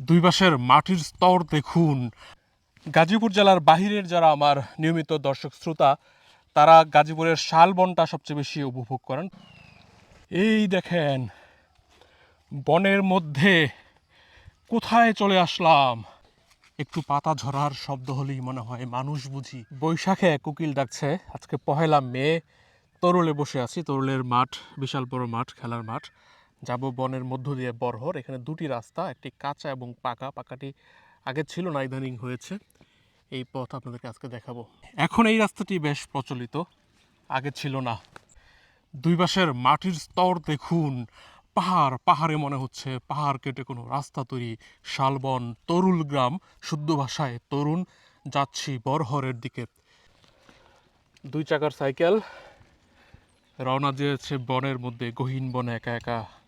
দুই পাশের মাটির স্তর দেখুন। গাজীপুর জেলার বাহিরের যারা আমার নিয়মিত দর্শক শ্রোতা, তারা গাজীপুরের শালবনটা সবচেয়ে বেশি উপভোগ করেন। এই দেখেন, বনের মধ্যে কোথায় চলে আসলাম? একটু পাতা ঝরার শব্দ হলেই মনে হয় মানুষ বুঝি। বৈশাখে কোকিল ডাকছে, আজকে পহেলা মে, তরুলে বসে আছি, তরুলের মাঠ, বিশাল বড় মাঠ, খেলার মাঠ। যাব বনের মধ্য দিয়ে বরহর। এখানে দুটি রাস্তা, একটি কাঁচা এবং পাকা। পাকাটি আগে ছিল না, ইদানিং হয়েছে। এই পথ আপনাদেরকে আজকে দেখাবো। এখন এই রাস্তাটি বেশ প্রচলিত, আগে ছিল না। দুই পাশের মাটির স্তর দেখুন। পাহাড়, পাহাড়ে মনে হচ্ছে পাহাড় কেটে কোনো রাস্তা তৈরি। শালবন, তরুল গ্রাম, শুদ্ধ ভাষায় তরুণ, যাচ্ছি বরহরের দিকে। দুই চাকার সাইকেল, রওনা দিয়েছে বনের মধ্যে, গহীন বনে একা একা।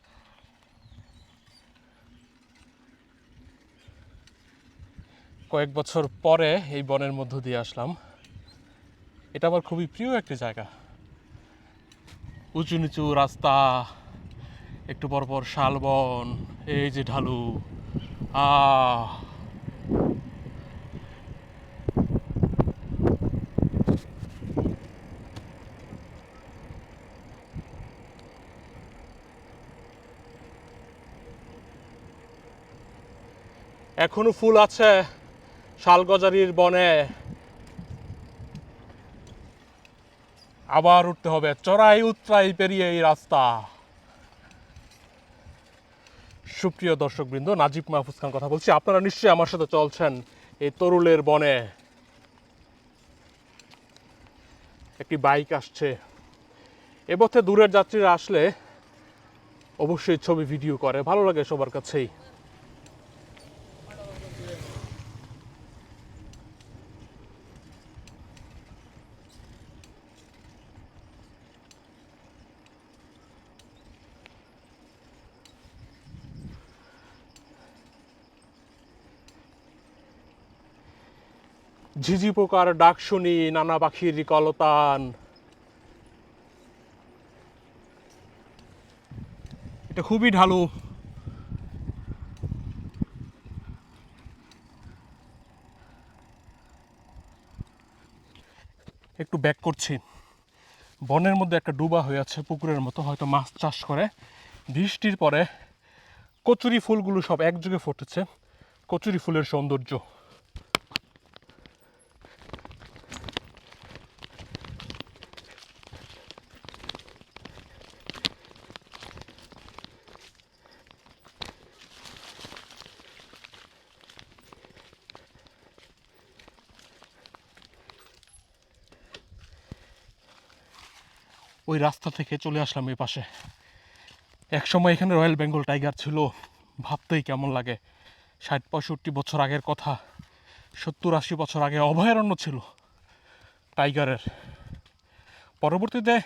কয়েক বছর পরে এই বনের মধ্য দিয়ে আসলাম। এটা আমার খুবই প্রিয় একটি জায়গা। উঁচু নিচু রাস্তা, একটু পর পর শালবন এই যে ঢালু, আহ। এখনও ফুল আছে। শালগজারির বনে আবার উঠতে হবে। চড়াই উত্তরাই পেরিয়ে এই রাস্তা। সুপ্রিয় দর্শকবৃন্দ, নাজিব মাহফুজ খান কথা বলছি। আপনারা নিশ্চয়ই আমার সাথে চলছেন এই তরুলের বনে। একটি বাইক আসছে। এ পথে দূরের যাত্রীরা আসলে অবশ্যই ছবি ভিডিও করে। ভালো লাগে সবার কাছেই। ঝিঝি পোকার ডাক শুনি নানা পাখির কলতান। এটা খুবই ঢালু। একটু ব্যাক করছি। বনের মধ্যে একটা ডুবা হয়ে আছে পুকুরের মতো, হয়তো মাছ চাষ করে। বৃষ্টির পরে কচুরি ফুলগুলো সব একযোগে ফুটেছে। কচুরি ফুলের সৌন্দর্য। ওই রাস্তা থেকে চলে আসলাম এই পাশে। এক সময় এখানে রয়্যাল বেঙ্গল টাইগার ছিল, ভাবতেই কেমন লাগে। ষাট, পঁয়ষট্টি বছর আগের কথা, সত্তর, আশি বছর আগে অভয়ারণ্য ছিল টাইগারের। পরবর্তীতে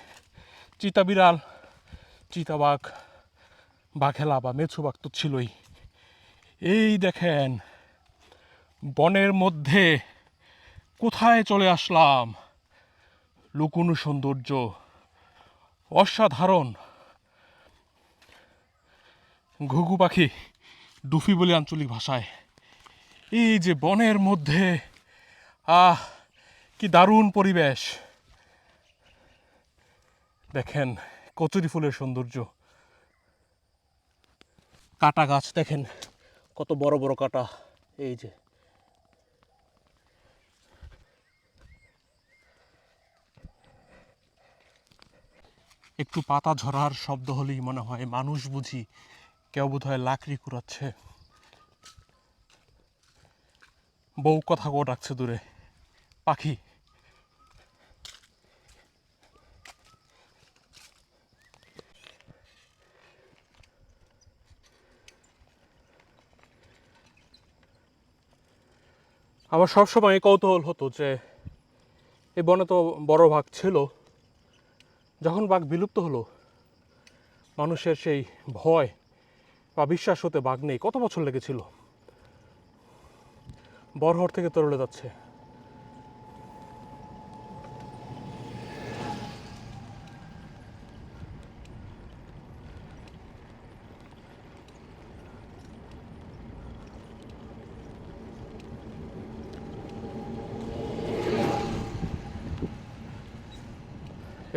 চিতা বিড়াল চিতাবাঘ বাঘেলা বা মেছুবাঘ তো ছিলই। এই দেখেন, বনের মধ্যে কোথায় চলে আসলাম? লুকুনো সৌন্দর্য। অসাধারণ। ঘুঘু পাখি ডুফি বলে আঞ্চলিক ভাষায়। এই যে বনের মধ্যে, আহ, কি দারুণ পরিবেশ। দেখেন কচুরি ফুলের সৌন্দর্য। কাটা গাছ দেখেন, কত বড় বড় কাটা। এই যে একটু পাতা ঝরার শব্দ হলেই মনে হয় মানুষ বুঝি কেউ বোধ হয় লাকড়ি কুড়াচ্ছে। বউ কথা কো ডাকছে দূরে। পাখি। আমার সবসময় কৌতূহল হতো যে এই বনে তো বড় ভাগ ছিল। যখন বাঘ বিলুপ্ত হলো, মানুষের সেই ভয় বা বিশ্বাস হতে বাঘ নেই। কত বছর লেগেছিল? বরহর থেকে তরলে যাচ্ছে।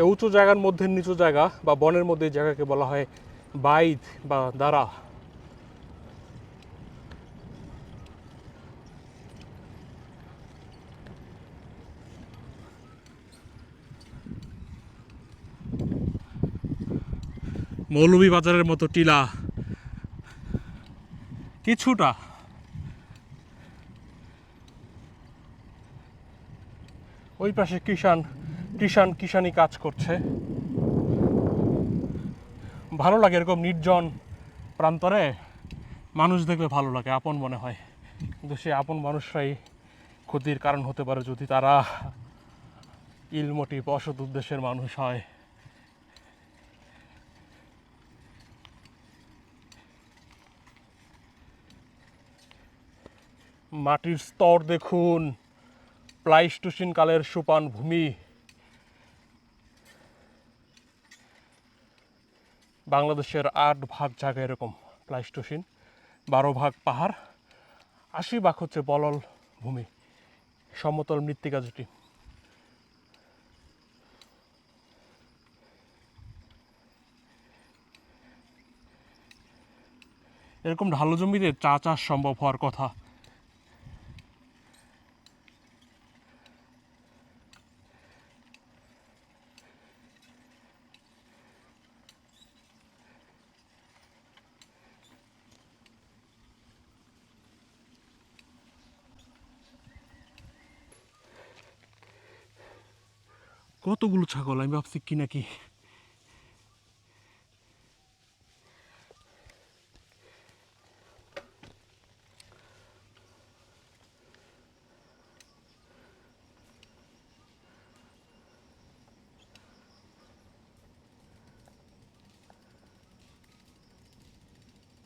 উঁচু জায়গার মধ্যে নিচু জায়গা বা বনের মধ্যে এই জায়গাকে বলা হয় বাইদ বা দারা। মৌলভীবাজারের মতো টিলা কিছুটা ওই পাশে কিষান কিষান কিষানি কাজ করছে। ভালো লাগে এরকম নির্জন প্রান্তরে। মানুষ দেখলে ভালো লাগে, আপন মনে হয়। কিন্তু সে আপন মানুষরাই ক্ষতির কারণ হতে পারে যদি তারা ইলমোটিভ, অসৎ উদ্দেশ্যের মানুষ হয়। মাটির স্তর দেখুন, প্লাইস্টোসিন কালের সোপান ভূমি বাংলাদেশের আট ভাগ জায়গা এরকম প্লাইস্টোসিন, বারো ভাগ পাহাড়, আশি ভাগ হচ্ছে বলল ভূমি। সমতল মৃত্তিকা জুটি এরকম ঢালু জমিতে চা চাষ সম্ভব হওয়ার কথা। কতগুলো ছাগল আমি ভাবছি কি নাকি?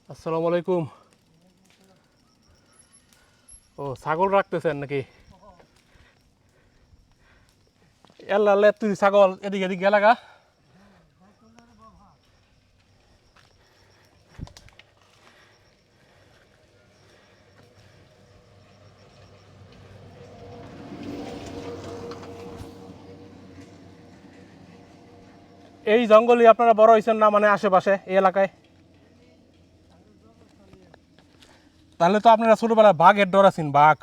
আসসালামু আলাইকুম। ও ছাগল রাখতেছেন নাকি? এল্লা তুই ছাগল এদিকে এদিকে গেলাগা এই জঙ্গলই আপনারা বড় হয়েছেন না মানে আশেপাশে, এই এলাকায়? তাহলে তো আপনারা ছোটবেলায় বাঘের ডর আছেন বাঘ।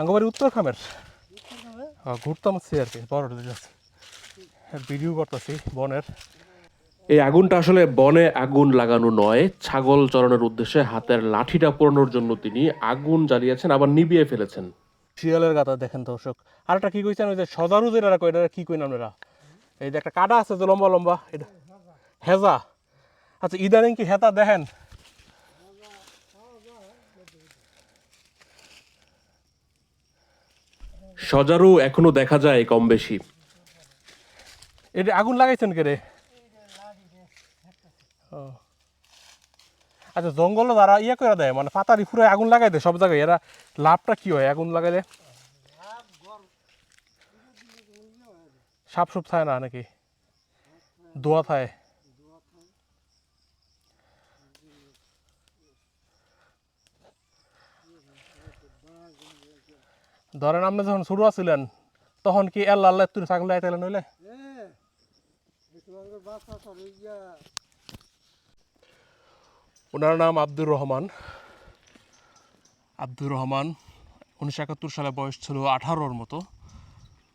আঙ্গবাড়ি উত্তর খামের? হ্যাঁ ঘুরতাম হচ্ছে আর কি বড় ভিডিও করতেছি বনের। এই আগুনটা আসলে বনে আগুন লাগানো নয় ছাগল চড়ানোর উদ্দেশ্যে হাতের লাঠিটা পোড়ানোর জন্য তিনি আগুন জ্বালিয়েছেন আবার নিভিয়ে ফেলেছেন। শিয়ালের গাতা দেখেন দর্শক। আরেকটা কি কইছেন ওই যে সজারু যেটা কই এটা কি কইন আপনারা? এই যে একটা কাটা আছে যে লম্বা লম্বা এটা হেজা। আচ্ছা ইদানিং কি হেতা দেখেন? সজারু এখনও দেখা যায় কম বেশি এটা আগুন লাগাইছেন কে রে? ও। আচ্ছা জঙ্গলে যারা ইয়ে করে দেয় মানে পাতারি ফুরে আগুন লাগাই দেয় সব জায়গায়, এরা লাভটা কি হয় আগুন লাগাইলে? সাপ সুপ থাকে না নাকি? দোয়া থাকে ধরেন আপনি যখন শুরু আছিলেন, তখন কি আল্লাহ আল্লাহ তুই ছাগল আইতেলেন নইলে? ওনার নাম আব্দুর রহমান। আব্দুর রহমান উনিশশো একাত্তর সালে বয়স ছিল আঠারোর মতো।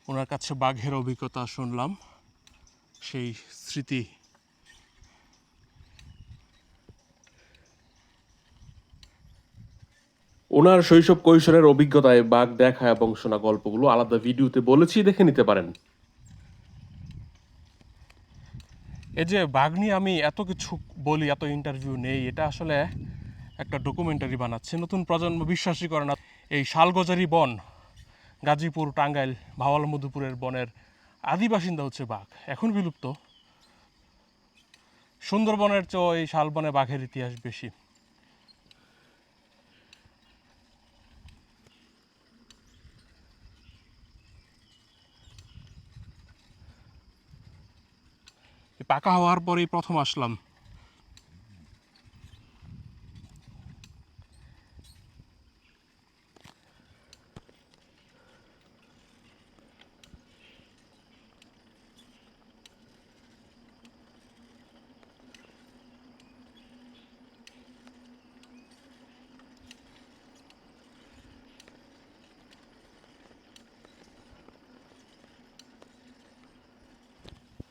ওনার কাছে বাঘের অভিজ্ঞতা শুনলাম। সেই স্মৃতি ওনার শৈশব কৈশোরের অভিজ্ঞতায় বাঘ দেখা এবং শোনা গল্পগুলো আলাদা ভিডিওতে বলেছি, দেখে নিতে পারেন। এই যে বাঘ নিয়ে আমি এত কিছু বলি, এত ইন্টারভিউ নেই, এটা আসলে একটা ডকুমেন্টারি বানাচ্ছে। নতুন প্রজন্ম বিশ্বাসই করে না। এই শালগজারি বন, গাজীপুর, টাঙ্গাইল, ভাওয়াল মধুপুরের বনের আদি বাসিন্দা হচ্ছে বাঘ। এখন বিলুপ্ত। সুন্দরবনের চেয়েও এই শালবনে বাঘের ইতিহাস বেশি। পাকা হওয়ার পরেই প্রথম আসলাম।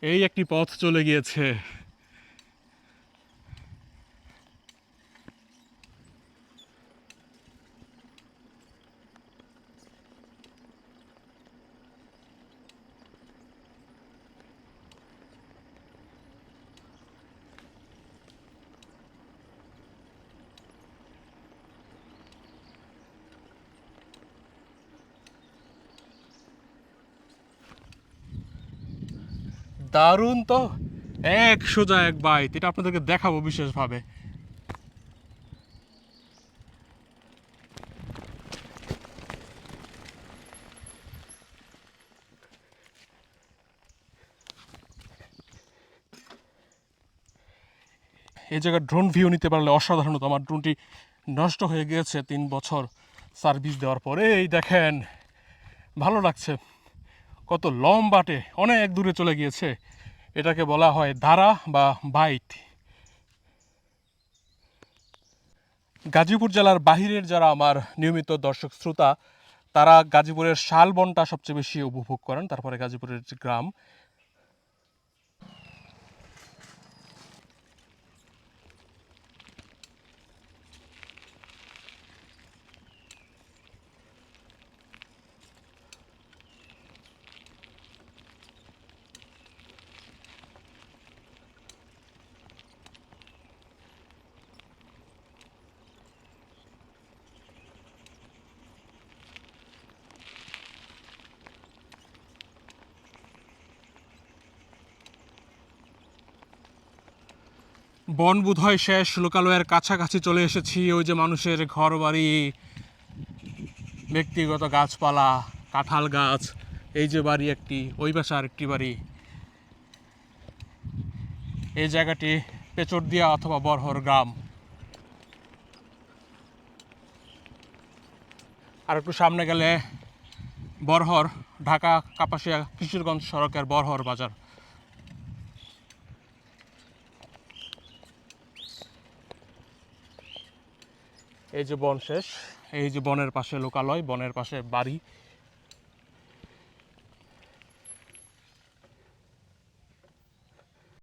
এই একটি পথ চলে গিয়েছে। দারুণ তো। এক সোজা, এক বাইত, এটা আপনাদেরকে দেখাবো বিশেষভাবে। এই জায়গায় ড্রোন ভিউ নিতে পারলে অসাধারণ হতো আমার ড্রোনটি নষ্ট হয়ে গিয়েছে তিন বছর সার্ভিস দেওয়ার পরে। এই দেখেন, ভালো লাগছে। কত লম্বাটে অনেক দূরে চলে গিয়েছে। এটাকে বলা হয় ধারা বা বাইট। গাজীপুর জেলার বাহিরের যারা আমার নিয়মিত দর্শক শ্রোতা, তারা গাজীপুরের শালবনটা সবচেয়ে বেশি উপভোগ করেন, তারপরে গাজীপুরের গ্রাম বন বোধহয় শেষ, লোকালয়ের কাছাকাছি চলে এসেছি। ওই যে মানুষের ঘর বাড়ি ব্যক্তিগত গাছপালা, কাঁঠাল গাছ, এই যে বাড়ি একটি, ওই পাশে আরেকটি বাড়ি। এই জায়গাটি পেচরদিয়া অথবা বরহর গ্রাম। আর একটু সামনে গেলে বরহর ঢাকা কাপাসিয়া কিশোরগঞ্জ সড়কের বরহর বাজার। এই যে বন শেষ এই যে বনের পাশে লোকালয় বনের পাশে বাড়ি।